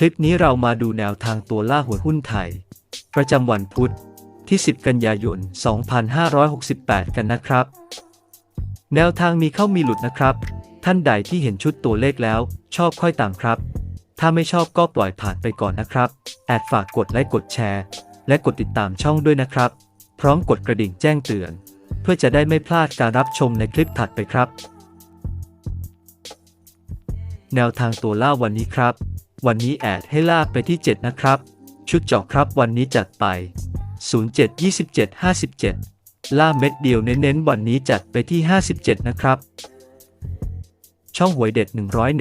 คลิปนี้เรามาดูแนวทางตัวล่าหัวหุ้นไทย ประจำวันพุธที่ 10 กันยายน 2568 กันนะครับ แนวทางมีเข้ามีหลุดนะครับ ท่านใดที่เห็นชุดตัวเลขแล้ว ชอบค่อยตามครับ ถ้าไม่ชอบก็ปล่อยผ่านไปก่อนนะครับ แอดฝากกดไลค์กดแชร์ และกดติดตามช่องด้วยนะครับ พร้อมกดกระดิ่งแจ้งเตือน เพื่อจะได้ไม่พลาดการรับชมในคลิปถัดไปครับ แนวทางตัวล่าวันนี้ครับ วันนี้แอดให้ลากไปที่ 7 นะครับ ชุดเจาะครับวันนี้จัดไป 07 27 57 ล่าเม็ดเดียวเน้นๆ วันนี้จัดไปที่ 57 นะครับ ช่องหวยเด็ด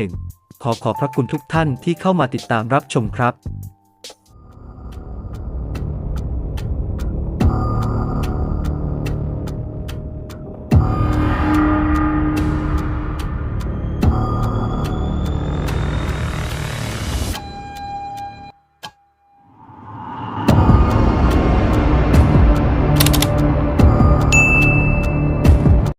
101 ขอขอบพระคุณทุกท่านที่เข้ามาติดตามรับชมครับ